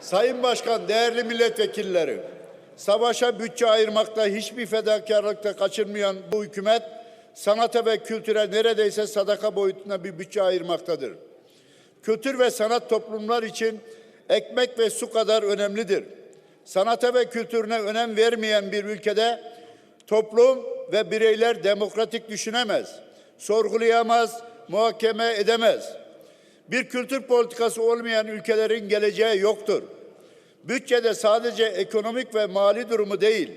Sayın Başkan, değerli milletvekilleri, savaşa bütçe ayırmakta hiçbir fedakarlıkta kaçırmayan bu hükümet, sanata ve kültüre neredeyse sadaka boyutunda bir bütçe ayırmaktadır. Kültür ve sanat toplumlar için ekmek ve su kadar önemlidir. Sanata ve kültürüne önem vermeyen bir ülkede toplum ve bireyler demokratik düşünemez, sorgulayamaz, muhakeme edemez. Bir kültür politikası olmayan ülkelerin geleceği yoktur. Bütçede sadece ekonomik ve mali durumu değil,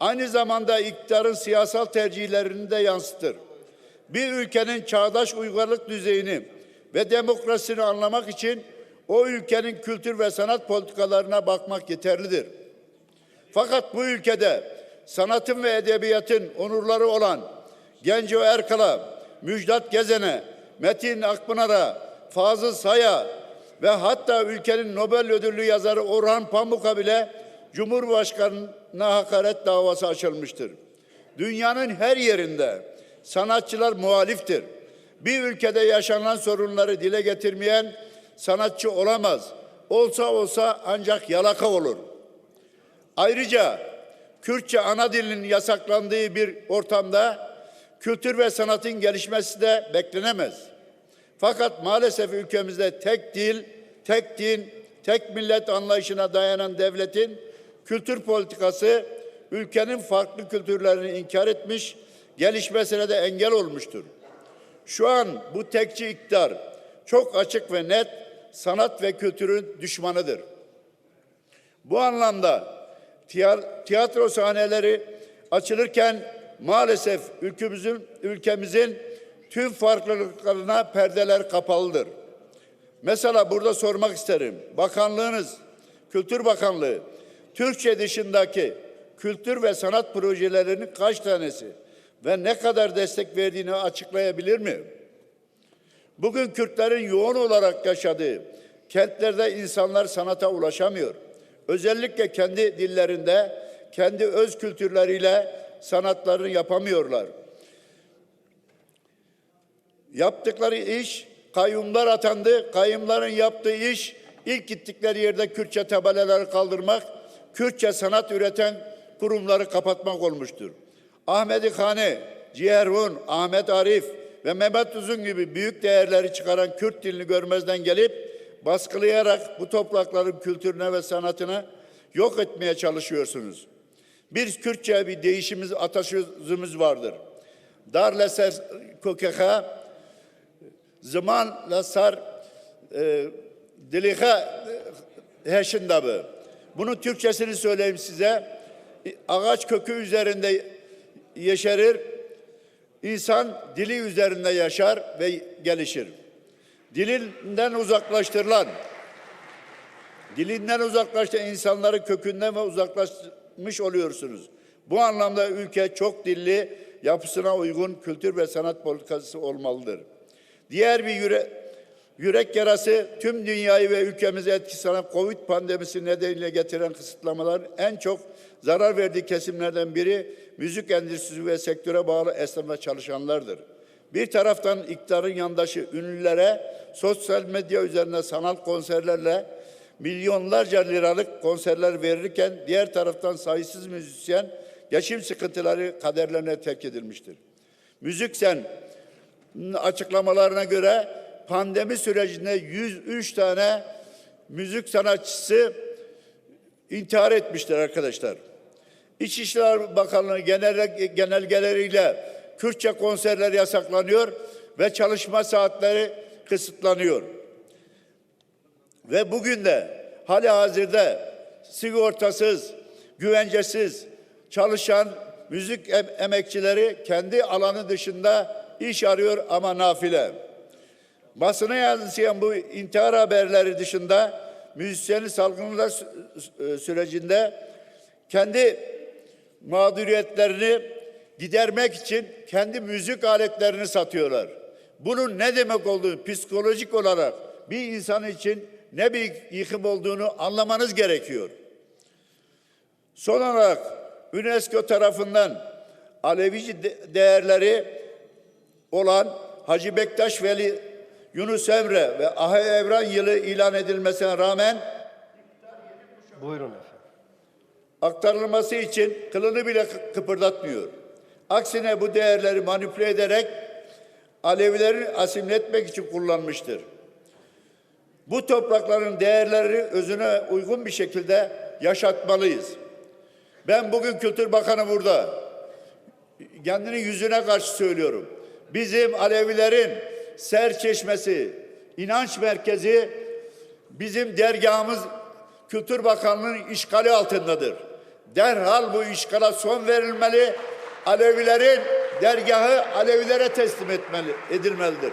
aynı zamanda iktidarın siyasal tercihlerini de yansıtır. Bir ülkenin çağdaş uygarlık düzeyini ve demokrasisini anlamak için o ülkenin kültür ve sanat politikalarına bakmak yeterlidir. Fakat bu ülkede sanatın ve edebiyatın onurları olan Genco Erkal'a, Müjdat Gezen'e, Metin Akpınar'a, Fazıl Say'a ve hatta ülkenin Nobel ödüllü yazarı Orhan Pamuk'a bile Cumhurbaşkanı'na hakaret davası açılmıştır. Dünyanın her yerinde sanatçılar muhaliftir. Bir ülkede yaşanan sorunları dile getirmeyen sanatçı olamaz. Olsa olsa ancak yalaka olur. Ayrıca Kürtçe ana dilinin yasaklandığı bir ortamda kültür ve sanatın gelişmesi de beklenemez. Fakat maalesef ülkemizde tek dil, tek din, tek millet anlayışına dayanan devletin kültür politikası ülkenin farklı kültürlerini inkar etmiş, gelişmesine de engel olmuştur. Şu an bu tekçi iktidar çok açık ve net sanat ve kültürün düşmanıdır. Bu anlamda tiya- tiyatro sahneleri açılırken maalesef ülkemizin ülkemizin tüm farklılıklarına perdeler kapalıdır. Mesela burada sormak isterim. Bakanlığınız, Kültür Bakanlığı, Türkçe dışındaki kültür ve sanat projelerinin kaç tanesi ve ne kadar destek verdiğini açıklayabilir mi? Bugün Kürtlerin yoğun olarak yaşadığı kentlerde insanlar sanata ulaşamıyor. Özellikle kendi dillerinde, kendi öz kültürleriyle sanatlarını yapamıyorlar. Yaptıkları iş, kayyumlar atandı. Kayyumların yaptığı iş, ilk gittikleri yerde Kürtçe tabelaları kaldırmak, Kürtçe sanat üreten kurumları kapatmak olmuştur. Ahmedi Khane, Ciğerhun, Ahmet Arif ve Mehmet Uzun gibi büyük değerleri çıkaran Kürt dilini görmezden gelip baskılayarak bu toprakların kültürüne ve sanatını yok etmeye çalışıyorsunuz. Bir Kürtçe bir değişimiz, atasözümüz vardır. Darle ser kokeha, zamanla sar e, diliha heşindabı. Bunun Türkçesini söyleyeyim size. Ağaç kökü üzerinde yeşerir, insan dili üzerinde yaşar ve gelişir. Dilinden uzaklaştırılan, dilinden uzaklaştıran insanları kökünden ve uzaklaşmış oluyorsunuz. Bu anlamda ülke çok dilli, yapısına uygun kültür ve sanat politikası olmalıdır. Diğer bir yüre, yürek yarası tüm dünyayı ve ülkemizi etkisi alan Covid pandemisi nedeniyle getiren kısıtlamalar en çok zarar verdiği kesimlerden biri müzik endüstrisi ve sektöre bağlı esnaf ve çalışanlardır. Bir taraftan iktidarın yandaşı ünlülere sosyal medya üzerinde sanal konserlerle milyonlarca liralık konserler verirken diğer taraftan sayısız müzisyen geçim sıkıntıları kaderlerine terk edilmiştir. Müzik sen açıklamalarına göre pandemi sürecinde 103 tane müzik sanatçısı intihar etmişler arkadaşlar. İçişleri Bakanlığı genel, genelgeleriyle Kürtçe konserler yasaklanıyor ve çalışma saatleri kısıtlanıyor. Ve bugün de hali hazırda sigortasız, güvencesiz çalışan müzik em- emekçileri kendi alanı dışında iş arıyor ama nafile. Basına yansıyan bu intihar haberleri dışında müzisyeni salgınlar sü- sürecinde kendi mağduriyetlerini gidermek için kendi müzik aletlerini satıyorlar. Bunun ne demek olduğunu psikolojik olarak bir insan için ne bir yıkım olduğunu anlamanız gerekiyor. Son olarak UNESCO tarafından Alevici de- değerleri olan Hacı Bektaş Veli Yunus Emre ve Ahi Evran yılı ilan edilmesine rağmen Buyurun efendim. aktarılması için kılını bile kı- kıpırdatmıyor. Aksine bu değerleri manipüle ederek Alevileri asimletmek için kullanmıştır. Bu toprakların değerleri özüne uygun bir şekilde yaşatmalıyız. Ben bugün Kültür Bakanı burada. Kendinin yüzüne karşı söylüyorum. Bizim Alevilerin serçeşmesi, inanç merkezi bizim dergahımız Kültür Bakanlığı'nın işgali altındadır. Derhal bu işgala son verilmeli. Alevilerin dergahı Alevilere teslim etmeli, edilmelidir.